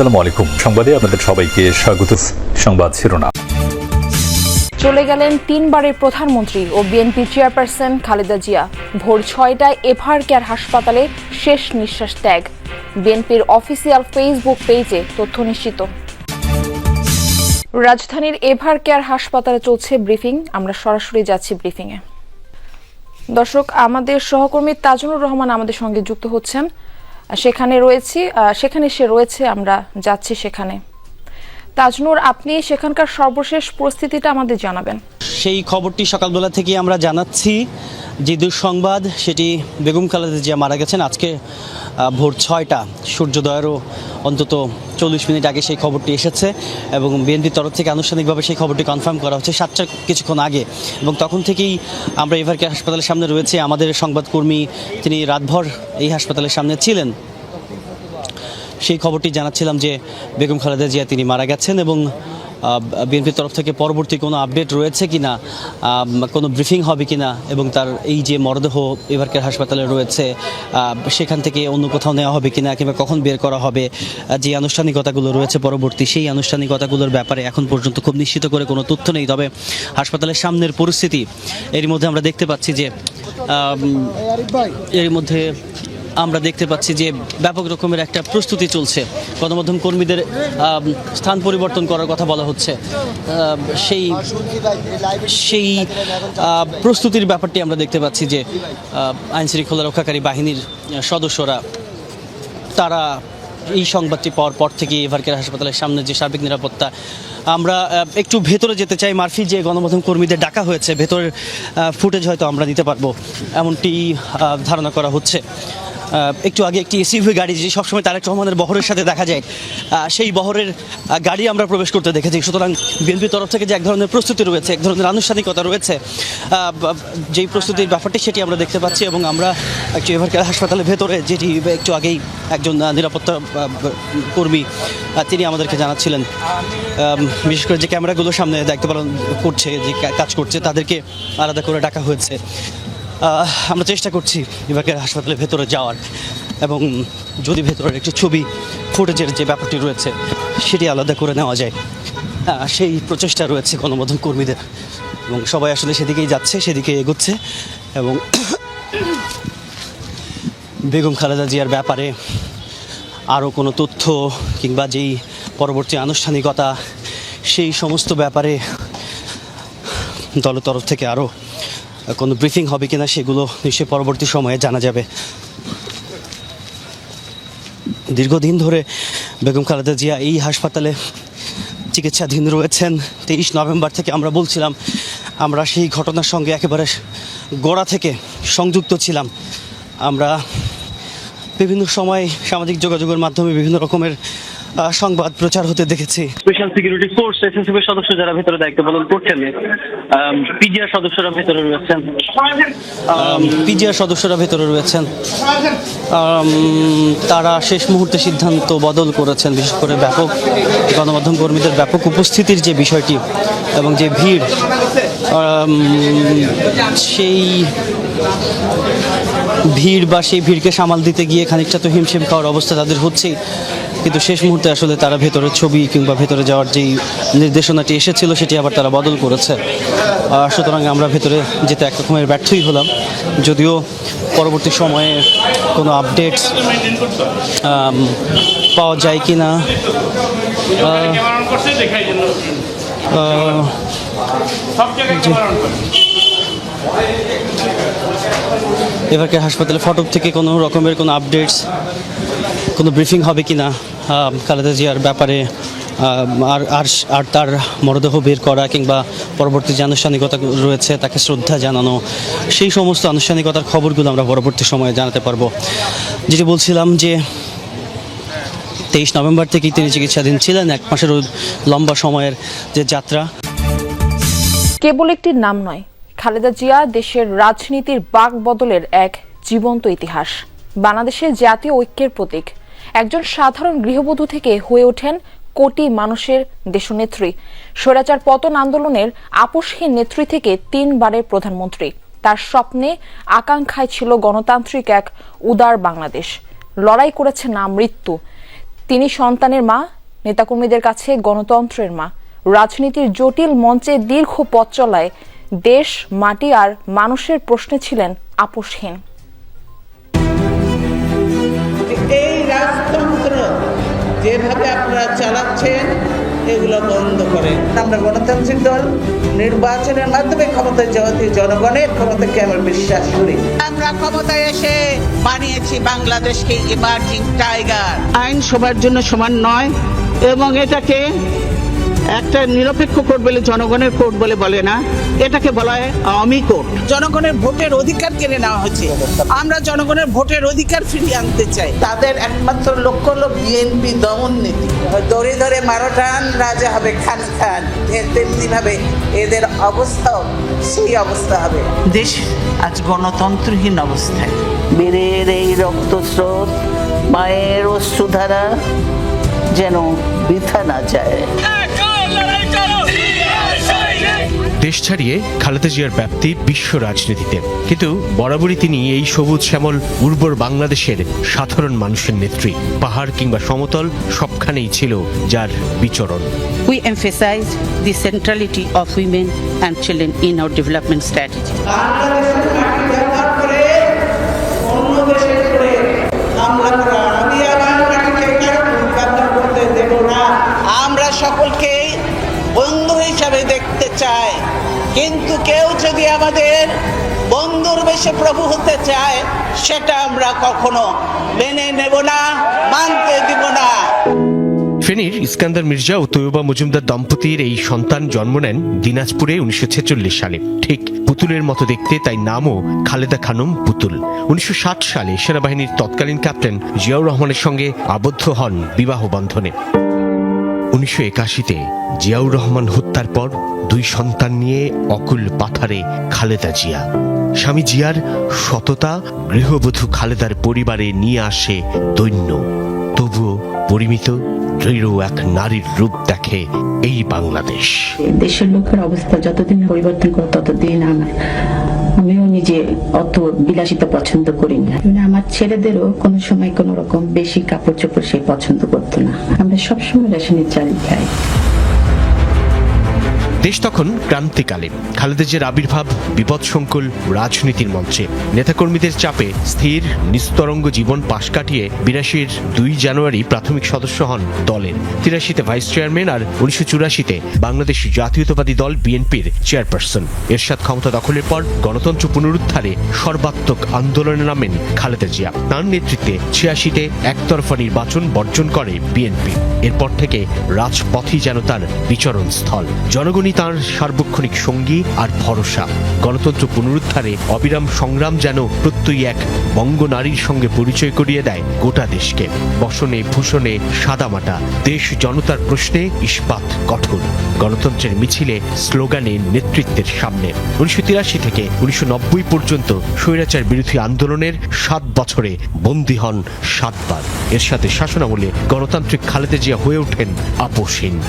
আসসালামু আলাইকুম। সংবাদে আপনাদের সবাইকে স্বাগত। সংবাদ শিরোনাম। চলে গেলেন তিনবারের প্রধানমন্ত্রী ও বিএনপি চেয়ারপারসন খালেদা জিয়া। ভোর ছয়টায় এভার কেয়ার হাসপাতালে শেষ নিঃশ্বাস ত্যাগ। বিএনপির অফিসিয়াল ফেসবুক পেজে তথ্য নিশ্চিত। রাজধানীর এভার কেয়ার হাসপাতালে চলছে ব্রিফিং। আমরা সরাসরি যাচ্ছি ব্রিফিংয়ে। দর্শক, আমাদের সহকর্মী তাজনুর রহমান আমাদের সঙ্গে যুক্ত হচ্ছেন। সেখানে রয়েছি সেখানে সে রয়েছে, আমরা যাচ্ছি সেখানে। তাজনুর, আপনি সেখানকার সর্বশেষ পরিস্থিতিটা আমাদের জানাবেন। সেই খবরটি সকালবেলা থেকে আমরা জানাচ্ছি। যে দুঃসংবাদ, সেটি বেগম খালেদা জিয়া মারা গেছেন আজকে ভোর ছয়টা। সূর্যোদয়েরও অন্তত চল্লিশ মিনিট আগে সেই খবরটি এসেছে এবং বিএনপির তরফ থেকে আনুষ্ঠানিকভাবে সেই খবরটি কনফার্ম করা হচ্ছে সাতটার কিছুক্ষণ আগে। এবং তখন থেকেই আমরা এভারকে হাসপাতালের সামনে রয়েছে। আমাদের সংবাদকর্মী তিনি রাতভর এই হাসপাতালের সামনে ছিলেন। সেই খবরটি জানাচ্ছিলাম যে বেগম খালেদা জিয়া তিনি মারা গেছেন এবং বিএনপির তরফ থেকে পরবর্তী কোনো আপডেট রয়েছে কি না কোনো ব্রিফিং হবে কি না এবং তার এই যে মরদেহ এবারকার হাসপাতালে রয়েছে সেখান থেকে অন্য কোথাও নেওয়া হবে কি না কিংবা কখন বের করা হবে? যে আনুষ্ঠানিকতাগুলো রয়েছে পরবর্তী, সেই আনুষ্ঠানিকতাগুলোর ব্যাপারে এখন পর্যন্ত খুব নিশ্চিত করে কোনো তথ্য নেই। তবে হাসপাতালের সামনের পরিস্থিতি এর মধ্যে আমরা দেখতে পাচ্ছি যে এর মধ্যে আমরা দেখতে পাচ্ছি যে ব্যাপক রকমের একটা প্রস্তুতি চলছে। গণমাধ্যম কর্মীদের স্থান পরিবর্তন করার কথা বলা হচ্ছে। সেই সেই প্রস্তুতির ব্যাপারটি আমরা দেখতে পাচ্ছি যে আইন শৃঙ্খলা রক্ষাকারী বাহিনীর সদস্যরা, তারা এই সংবাদটি পাওয়ার পর থেকে এভারকের হাসপাতালের সামনে যে সার্বিক নিরাপত্তা, আমরা একটু ভেতরে যেতে চাই। মারফি যে গণমাধ্যম কর্মীদের ডাকা হয়েছে, ভেতরের ফুটেজ হয়তো আমরা দিতে পারব, এমনটি ধারণা করা হচ্ছে। একটু আগে একটি এসইভি গাড়ি যে সবসময় তারেক রহমানের বহরের সাথে দেখা যায় সেই বহরের গাড়ি আমরা প্রবেশ করতে দেখেছি। সুতরাং বিএনপির তরফ থেকে যে এক ধরনের প্রস্তুতি রয়েছে, এক ধরনের আনুষ্ঠানিকতা রয়েছে যেই প্রস্তুতির ব্যাপারটি সেটি আমরা দেখতে পাচ্ছি এবং আমরা একটু এভারকেয়ার হাসপাতালের ভেতরে যেটি একটু আগেই একজন নিরাপত্তা কর্মী তিনি আমাদেরকে জানাচ্ছিলেন। বিশেষ করে যে ক্যামেরাগুলো সামনে দায়িত্ব পালন করছে, যে কাজ করছে, তাদেরকে আলাদা করে ডাকা হয়েছে। আমরা চেষ্টা করছি এবারকে হাসপাতালের ভেতরে যাওয়ার এবং যদি ভেতরের একটি ছবি ফুটেজের যে ব্যাপারটি রয়েছে, সেটি আলাদা করে নেওয়া যায়। সেই প্রচেষ্টা রয়েছে গণমাধ্যম কর্মীদের এবং সবাই আসলে সেদিকেই যাচ্ছে, সেদিকে এগোচ্ছে এবং বেগম খালেদা জিয়ার ব্যাপারে আরও কোনো তথ্য কিংবা যেই পরবর্তী আনুষ্ঠানিকতা, সেই সমস্ত ব্যাপারে দলের তরফ থেকে আরও কোনো ব্রিফিং হবে কিনা সেগুলো নিশ্চয়ই পরবর্তী সময়ে জানা যাবে। দীর্ঘদিন ধরে বেগম খালেদা জিয়া এই হাসপাতালে চিকিৎসাধীন রয়েছেন। তেইশ নভেম্বর থেকে আমরা বলছিলাম, আমরা সেই ঘটনার সঙ্গে একেবারে গোড়া থেকে সংযুক্ত ছিলাম। আমরা বিভিন্ন সময় সামাজিক যোগাযোগের মাধ্যমে বিভিন্ন রকমের সংবাদ প্রচার হতে দেখেছি। স্পেশাল সিকিউরিটি ফোর্স এসএসএফ সদস্য যারা ভেতরে দায়িত্ব পালন করছেন পিজিআর সদস্যরা ভেতরে রয়েছেন। পিজিআর সদস্যরা ভেতরে রয়েছেন। তারা শেষ মুহূর্তে সিদ্ধান্ত বদল করেছেন বিশেষ করে ব্যাপক গণমাধ্যম কর্মীদের ব্যাপক উপস্থিতির যে বিষয়টি এবং যে ভিড় সেই ভিড় বা সেই ভিড়কে সামাল দিতে গিয়ে খানিকটা তো হিমশিম খাওয়ার অবস্থা তাদের হচ্ছেই। কিন্তু শেষ মুহূর্তে আসলে তারা ভেতরের ছবি কিংবা ভেতরে যাওয়ার যেই নির্দেশনাটি এসেছিল, সেটি আবার তারা বদল করেছে। সুতরাং আমরা ভেতরে যেতে এক রকমের ব্যর্থই হলাম। যদিও পরবর্তী সময়ে কোনো আপডেটস পাওয়া যায় কি না এবারকে হাসপাতালে ফটো থেকে কোনো রকমের কোনো আপডেটস কোনো ব্রিফিং হবে কি না খালেদা জিয়ার ব্যাপারে আর আর আর তার মরদেহ বের করা কিংবা পরবর্তী যে আনুষ্ঠানিকতা রয়েছে তাকে শ্রদ্ধা জানানো, সেই সমস্ত আনুষ্ঠানিকতার খবরগুলো আমরা পরবর্তী সময়ে জানাতে পারব। যেটি বলছিলাম যে, তেইশ নভেম্বর থেকেই তিনি চিকিৎসাধীন ছিলেন, এক মাসের লম্বা সময়ের যে যাত্রা। কেবল একটি নাম নয়, খালেদা জিয়া দেশের রাজনীতির বাক বদলের এক জীবন্ত ইতিহাস। বাংলাদেশের জাতীয় ঐক্যের প্রতীক একজন সাধারণ গৃহবধূ থেকে হয়ে ওঠেন কোটি মানুষের দেশনেত্রী। স্বৈরাচার পতন আন্দোলনের আপোষহীন নেত্রী থেকে তিনবারের প্রধানমন্ত্রী। তার স্বপ্নে আকাঙ্ক্ষায় ছিল গণতান্ত্রিক এক উদার বাংলাদেশ। লড়াই করেছে না মৃত্যু। তিনি সন্তানের মা, নেতাকর্মীদের কাছে গণতন্ত্রের মা। রাজনীতির জটিল মঞ্চে দীর্ঘ পথ চলায় দেশ, মাটি আর মানুষের প্রশ্নে ছিলেন আপোষহীন। যেভাবে আপনারা চালাচ্ছেন, এগুলো বন্ধ করেন। আমরা গণতান্ত্রিক দল, নির্বাচনের মাধ্যমে ক্ষমতায় যাওয়া জনগণের ক্ষমতাকে আমরা বিশ্বাস করি। আমরা ক্ষমতায় এসে বানিয়েছি বাংলাদেশকে ইমার্জিং টাইগার। আইন সবার জন্য সমান নয়, এবং এটাকে একটা নিরপেক্ষ কোর্ট বলে জনগণের কোর্ট বলে বলে না এটাকে বলা হয় আওয়ামী কোর্ট। জনগণের ভোটের অধিকার কেড়ে নেওয়া হয়েছে আমরা জনগণের ভোটের অধিকার ফিরিয়ে আনতে চাই। তাদের একমাত্র লক্ষ্য হলো বিএনপি দমন নীতি। ধরে ধরে মারোটান রাজা হবে খান খান। তেমনি ভাবে এদের অবস্থাও সেই অবস্থা হবে। দেশ আজ গণতন্ত্রহীন অবস্থায়। বীরের এই রক্তস্রোত মায়ের অশ্রুধারা যেন বৃথা না যায়। দেশ ছাড়িয়ে খালেদা জিয়ার ব্যাপ্তি বিশ্ব রাজনীতিতে। কিন্তু বরাবরই তিনি এই সবুজ শ্যামল, উর্বর বাংলাদেশের সাধারণ মানুষের নেত্রী। পাহাড় কিংবা সমতল সবখানেই ছিল যার বিচরণ। We emphasise the centrality of women and children in our development strategy. বন্ধুর বেশে প্রভু হতে চায়, সেটা আমরা কখনো মেনে নেব না, মানতে দিব না। ফেনীর ইস্কান্দার মির্জা ও তৈয়বা মজুমদার দম্পতির এই সন্তান জন্ম নেন দিনাজপুরে উনিশশো ছেচল্লিশ সালে। ঠিক পুতুলের মতো দেখতে তাই নামও খালেদা খানম পুতুল। উনিশশো ষাট সালে সেনাবাহিনীর তৎকালীন ক্যাপ্টেন জিয়াউর রহমানের সঙ্গে আবদ্ধ হন বিবাহ বন্ধনে। উনিশশো একাশিতে জিয়াউর রহমান হত্যার পর দুই সন্তান নিয়ে অকুল পাথারে খালেদা জিয়া। স্বামী জিয়ার সততা গৃহবধূ খালেদার পরিবারে নিয়ে আসে দৈন্য। তবুও পরিমিত, দৃঢ় এক নারীর রূপ দেখে এই বাংলাদেশ। দেশের লোকের অবস্থা যতদিন পরিবর্তন করে, ততদিন আমার নিজে অত বিলাসিত পছন্দ করি না মানে আমার ছেলেদেরও কোনো সময় কোনো রকম বেশি কাপড় চোপড় সে পছন্দ করতো না। আমরা সবসময় রেশনের চাল খাই দেশ তখন ক্রান্তিকালে খালেদা জিয়ার আবির্ভাব বিপদসংকুল রাজনীতির মঞ্চে। নেতাকর্মীদের চাপে স্থির, নিস্তরঙ্গ জীবন পাশ কাটিয়ে বিরাশির দুই জানুয়ারি প্রাথমিক সদস্য হন দলের। তিরাশিতে ভাইস চেয়ারম্যান আর উনিশশো চুরাশিতে বাংলাদেশ জাতীয়তাবাদী দল বিএনপির চেয়ারপারসন। এরশাদ ক্ষমতা দখলের পর গণতন্ত্র পুনরুদ্ধারে সর্বাত্মক আন্দোলনে নামেন খালেদা জিয়া। তার নেতৃত্বে ছিয়াশিতে একতরফা নির্বাচন বর্জন করে বিএনপি। এরপর থেকে রাজপথই যেন তার বিচরণ স্থল জনগণই তার সার্বক্ষণিক সঙ্গী আর ভরসা। গণতন্ত্র পুনরুদ্ধারে অবিরাম সংগ্রাম যেন প্রত্যয়ী এক বঙ্গ নারীর সঙ্গে পরিচয় করিয়ে দেয় গোটা দেশকে। বসনে, ভূষণে, সাদামাটা, দেশ জনতার প্রশ্নে ইস্পাত কঠোর। গণতন্ত্রের মিছিলে স্লোগানে নেতৃত্বের সামনে। উনিশশো তিরাশি থেকে উনিশশো নব্বই পর্যন্ত স্বৈরাচার বিরোধী আন্দোলনের সাত বছরে বন্দী হন সাতবার। এর সাথে শাসনামলে গণতান্ত্রিক খালেদা জিয়া হয়ে ওঠেন আপোষহীন